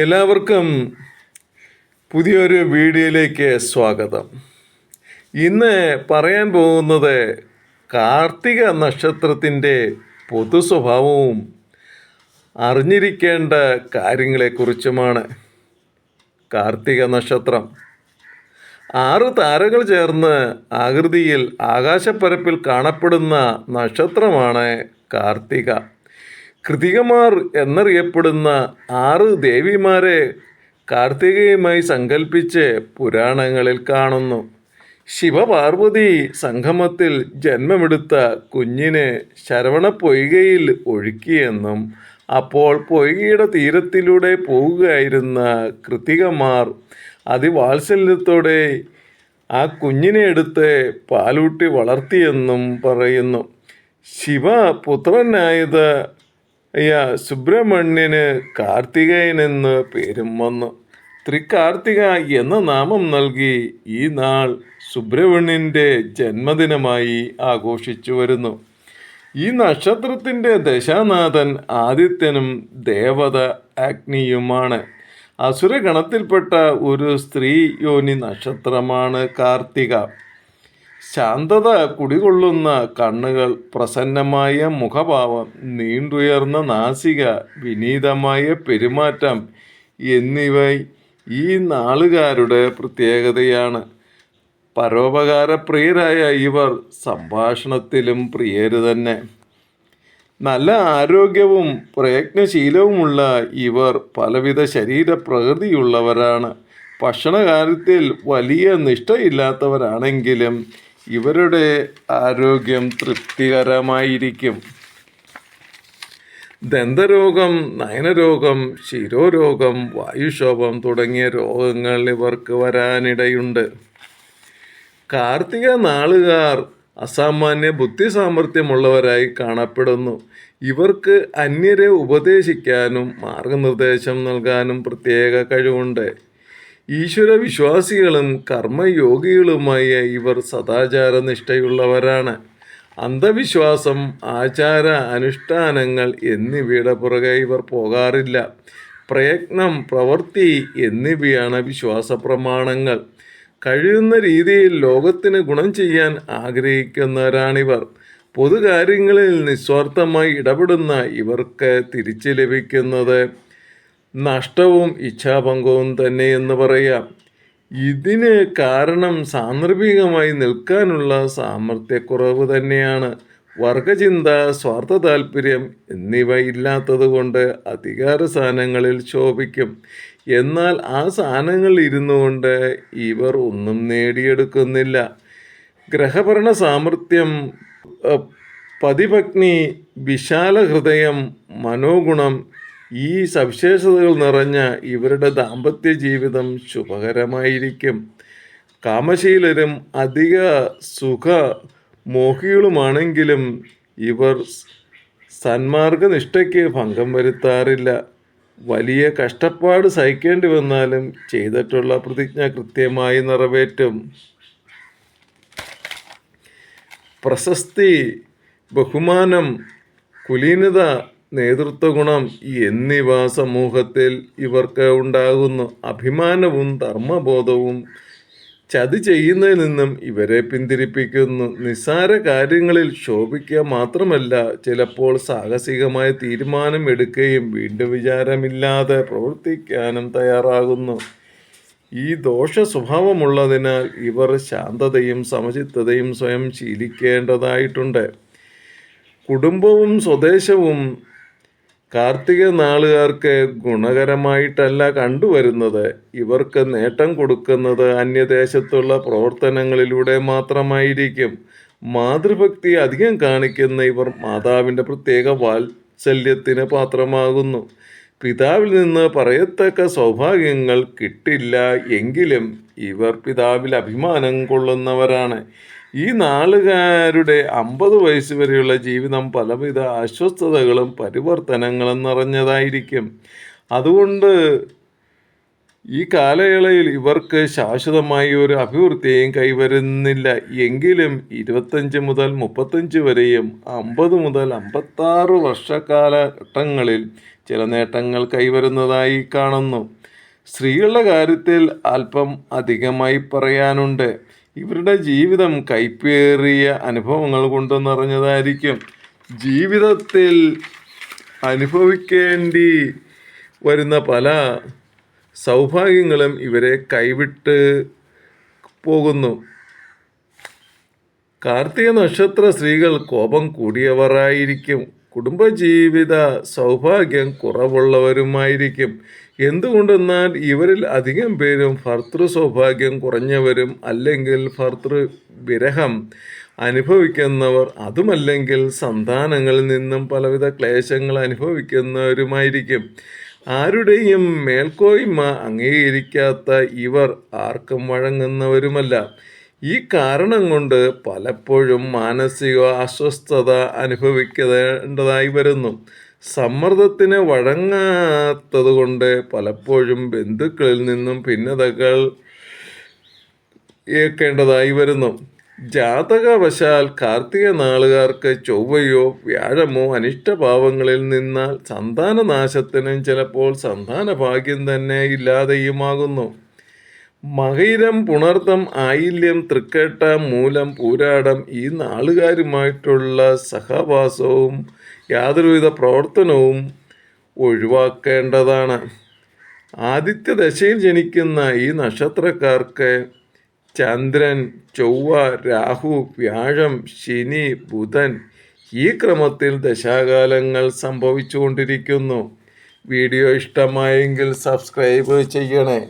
എല്ലാവർക്കും പുതിയൊരു വീഡിയോയിലേക്ക് സ്വാഗതം. ഇന്ന് പറയാൻ പോകുന്നത് കാർത്തിക നക്ഷത്രത്തിന്റെ പൊതു സ്വഭാവവും അറിഞ്ഞിരിക്കേണ്ട കാര്യങ്ങളെക്കുറിച്ചുമാണ് കാർത്തിക നക്ഷത്രം. ആറ് താരകൾ ചേർന്ന് ആകൃതിയിൽ ആകാശപ്പരപ്പിൽ കാണപ്പെടുന്ന നക്ഷത്രമാണ് കാർത്തിക. കൃതികമാർ എന്നറിയപ്പെടുന്ന ആറ് ദേവിമാരെ കാർത്തികയുമായി സങ്കല്പിച്ച് പുരാണങ്ങളിൽ കാണുന്നു. ശിവപാർവതി സംഗമത്തിൽ ജന്മമെടുത്ത കുഞ്ഞിനെ ശരവണ പൊയ്കയിൽ ഒഴുക്കിയെന്നും അപ്പോൾ പൊയ്കയുടെ തീരത്തിലൂടെ പോവുകയായിരുന്ന കൃതികമാർ അതിവാത്സല്യത്തോടെ ആ കുഞ്ഞിനെ എടുത്ത് പാലൂട്ടി വളർത്തിയെന്നും പറയുന്നു. ശിവപുത്രനായത് അയ്യ സുബ്രഹ്മണ്യന് കാർത്തികയനെന്ന് പേരും വന്നു. ത്രികാർത്തിക എന്ന നാമം നൽകി ഈ നാൾ സുബ്രഹ്മണ്യന്റെ ജന്മദിനമായി ആഘോഷിച്ചു വരുന്നു. ഈ നക്ഷത്രത്തിന്റെ ദശാനാഥൻ ആദിത്യനും ദേവത അഗ്നിയുമാണ്. അസുരഗണത്തിൽപ്പെട്ട ഒരു സ്ത്രീ യോനി നക്ഷത്രമാണ് കാർത്തിക. ശാന്തത കുടികൊള്ളുന്ന കണ്ണുകൾ പ്രസന്നമായ മുഖഭാവം നീണ്ടുയർന്ന നാസിക വിനീതമായ പെരുമാറ്റം എന്നിവ ഈ നാളുകാരുടെ പ്രത്യേകതയാണ്. പരോപകാരപ്രിയരായ ഇവർ സംഭാഷണത്തിലും പ്രിയര് തന്നെ. നല്ല ആരോഗ്യവും പ്രയത്നശീലവുമുള്ള ഇവർ പലവിധ ശരീരപ്രകൃതിയുള്ളവരാണ്. ഭക്ഷണകാര്യത്തിൽ വലിയ നിഷ്ഠയില്ലാത്തവരാണെങ്കിലും ഇവരുടെ ആരോഗ്യം തൃപ്തികരമായിരിക്കും. ദന്തരോഗം നയനരോഗം ശിരോരോഗം വായുക്ഷോഭം തുടങ്ങിയ രോഗങ്ങൾ ഇവർക്ക് വരാനിടയുണ്ട്. കാർത്തിക നാളുകാർ അസാമാന്യ ബുദ്ധി സാമർഥ്യമുള്ളവരായി കാണപ്പെടുന്നു. ഇവർക്ക് അന്യരെ ഉപദേശിക്കാനും മാർഗനിർദ്ദേശം നൽകാനും പ്രത്യേക കഴിവുണ്ട്. ഈശ്വര വിശ്വാസികളും കർമ്മയോഗികളുമായ ഇവർ സദാചാര നിഷ്ഠയുള്ളവരാണ് അന്ധവിശ്വാസം ആചാര അനുഷ്ഠാനങ്ങൾ എന്നിവയുടെ പുറകെ ഇവർ പോകാറില്ല. പ്രയത്നം പ്രവൃത്തി എന്നിവയാണ് വിശ്വാസ പ്രമാണങ്ങൾ കഴിയുന്ന രീതിയിൽ ലോകത്തിന് ഗുണം ചെയ്യാൻ ആഗ്രഹിക്കുന്നവരാണിവർ. പൊതുകാര്യങ്ങളിൽ നിസ്വാർത്ഥമായി ഇടപെടുന്ന ഇവർക്ക് തിരിച്ചു ലഭിക്കുന്നത് നഷ്ടവും ഇച്ഛാഭംഗവും തന്നെ എന്ന് പറയാം. ഇതിന് കാരണം സാന്ദർഭികമായി നിൽക്കാനുള്ള സാമർഥ്യക്കുറവ് തന്നെയാണ്. വർഗചിന്ത സ്വാർത്ഥ താല്പര്യം എന്നിവ ഇല്ലാത്തതുകൊണ്ട് അധികാര സ്ഥാനങ്ങളിൽ ശോഭിക്കും. എന്നാൽ ആ സ്ഥാനങ്ങളിൽ ഇരുന്നു കൊണ്ട് ഇവർ ഒന്നും നേടിയെടുക്കുന്നില്ല. ഗ്രഹഭരണ സാമർഥ്യം പതിപത്നി വിശാല ഹൃദയം മനോഗുണം ഈ സവിശേഷതകൾ നിറഞ്ഞ ഇവരുടെ ദാമ്പത്യ ജീവിതം ശുഭകരമായിരിക്കും. കാമശീലരും അധിക സുഖ മോഹികളുമാണെങ്കിലും ഇവർ സന്മാർഗനിഷ്ഠയ്ക്ക് ഭംഗം വരുത്താറില്ല. വലിയ കഷ്ടപ്പാട് സഹിക്കേണ്ടി വന്നാലും ചെയ്തിട്ടുള്ള പ്രതിജ്ഞ കൃത്യമായി നിറവേറ്റും. പ്രശസ്തി ബഹുമാനം കുലീനത നേതൃത്വ ഗുണം എന്നിവ സമൂഹത്തിൽ ഇവർക്ക് ഉണ്ടാകുന്നു. അഭിമാനവും ധർമ്മബോധവും ചതി ചെയ്യുന്നതിൽ നിന്നും ഇവരെ പിന്തിരിപ്പിക്കുന്നു. നിസ്സാര കാര്യങ്ങളിൽ ശോഭിക്കുക മാത്രമല്ല ചിലപ്പോൾ സാഹസികമായ തീരുമാനം എടുക്കുകയും വീണ്ടും വിചാരമില്ലാതെ പ്രവർത്തിക്കാനും തയ്യാറാകുന്നു. ഈ ദോഷ സ്വഭാവമുള്ളതിനാൽ ഇവർ ശാന്തതയും സമചിത്തതയും സ്വയം ശീലിക്കേണ്ടതായിട്ടുണ്ട്. കുടുംബവും സ്വദേശവും കാർത്തിക നാളുകാർക്ക് ഗുണകരമായിട്ടല്ല കണ്ടുവരുന്നത്. ഇവർക്ക് നേട്ടം കൊടുക്കുന്നത് അന്യദേശത്തുള്ള പ്രവർത്തനങ്ങളിലൂടെ മാത്രമായിരിക്കും. മാതൃഭക്തി അധികം കാണിക്കുന്ന ഇവർ മാതാവിന്റെ പ്രത്യേക വാത്സല്യത്തിന് പാത്രമാകുന്നു. പിതാവിൽ നിന്ന് പറയത്തക്ക സൗഭാഗ്യങ്ങൾ കിട്ടില്ല എങ്കിലും ഇവർ പിതാവിൽ അഭിമാനം കൊള്ളുന്നവരാണ്. ഈ നാളുകാരുടെ അമ്പത് വയസ്സ് വരെയുള്ള ജീവിതം പലവിധ അസ്വസ്ഥതകളും പരിവർത്തനങ്ങളും നിറഞ്ഞതായിരിക്കും. അതുകൊണ്ട് ഈ കാലയളയിൽ ഇവർക്ക് ശാശ്വതമായി ഒരു അഭിവൃദ്ധിയും കൈവരുന്നില്ല. എങ്കിലും ഇരുപത്തഞ്ച് മുതൽ മുപ്പത്തഞ്ച് വരെയും അമ്പത് മുതൽ അമ്പത്താറ് വർഷക്കാലഘട്ടങ്ങളിൽ ചില നേട്ടങ്ങൾ കൈവരുന്നതായി കാണുന്നു. സ്ത്രീകളുടെ കാര്യത്തിൽ അല്പം അധികമായി പറയാനുണ്ട്. ഇവരുടെ ജീവിതം കൈപ്പേറിയ അനുഭവങ്ങൾ കൊണ്ട് നിറഞ്ഞതായിരിക്കും ജീവിതത്തിൽ അനുഭവിക്കേണ്ടി വരുന്ന പല സൗഭാഗ്യങ്ങളും ഇവരെ കൈവിട്ട് പോകുന്നു. കാർത്തിക നക്ഷത്ര സ്ത്രീകൾ കോപം കൂടിയവരായിരിക്കും. കുടുംബജീവിത സൗഭാഗ്യം കുറവുള്ളവരുമായിരിക്കും. എന്തുകൊണ്ടെന്നാൽ ഇവരിൽ അധികം പേരും ഭർത്തൃ സൗഭാഗ്യം കുറഞ്ഞവരും അല്ലെങ്കിൽ ഭർത്തൃ വിരഹം അനുഭവിക്കുന്നവർ അതുമല്ലെങ്കിൽ സന്താനങ്ങളിൽ നിന്നും പലവിധ ക്ലേശങ്ങൾ അനുഭവിക്കുന്നവരുമായിരിക്കും. ആരുടെയും മേൽക്കോയ്മ അംഗീകരിക്കാത്ത ഇവർ ആർക്കും വഴങ്ങുന്നവരുമല്ല. ഈ കാരണം കൊണ്ട് പലപ്പോഴും മാനസിക അസ്വസ്ഥത അനുഭവിക്കേണ്ടതായി വരുന്നു. സമ്മർദ്ദത്തിന് വഴങ്ങാത്തത് കൊണ്ട് പലപ്പോഴും ബന്ധുക്കളിൽ നിന്നും ഭിന്നതകൾ ഏക്കേണ്ടതായി വരുന്നു. ജാതകവശാൽ കാർത്തിക നാളുകാർക്ക് ചൊവ്വയോ വ്യാഴമോ അനിഷ്ടഭാവങ്ങളിൽ നിന്നാൽ സന്താനനാശത്തിനും ചിലപ്പോൾ സന്താന ഭാഗ്യം തന്നെ ഇല്ലാതെയുമാകുന്നു. മകയിരം പുണർത്തം ആയില്യം തൃക്കേട്ട മൂലം പൂരാടം ഈ നാളുകാരുമായിട്ടുള്ള സഹവാസവും യാതൊരുവിധ പ്രവർത്തനവും ഒഴിവാക്കേണ്ടതാണ്. ആദിത്യ ദശയിൽ ജനിക്കുന്ന ഈ നക്ഷത്രക്കാർക്ക് ചന്ദ്രൻ ചൊവ്വ രാഹു വ്യാഴം ശനി ബുധൻ ഈ ക്രമത്തിൽ ദശാകാലങ്ങൾ സംഭവിച്ചുകൊണ്ടിരിക്കുന്നു. വീഡിയോ ഇഷ്ടമായെങ്കിൽ സബ്സ്ക്രൈബ് ചെയ്യണേ.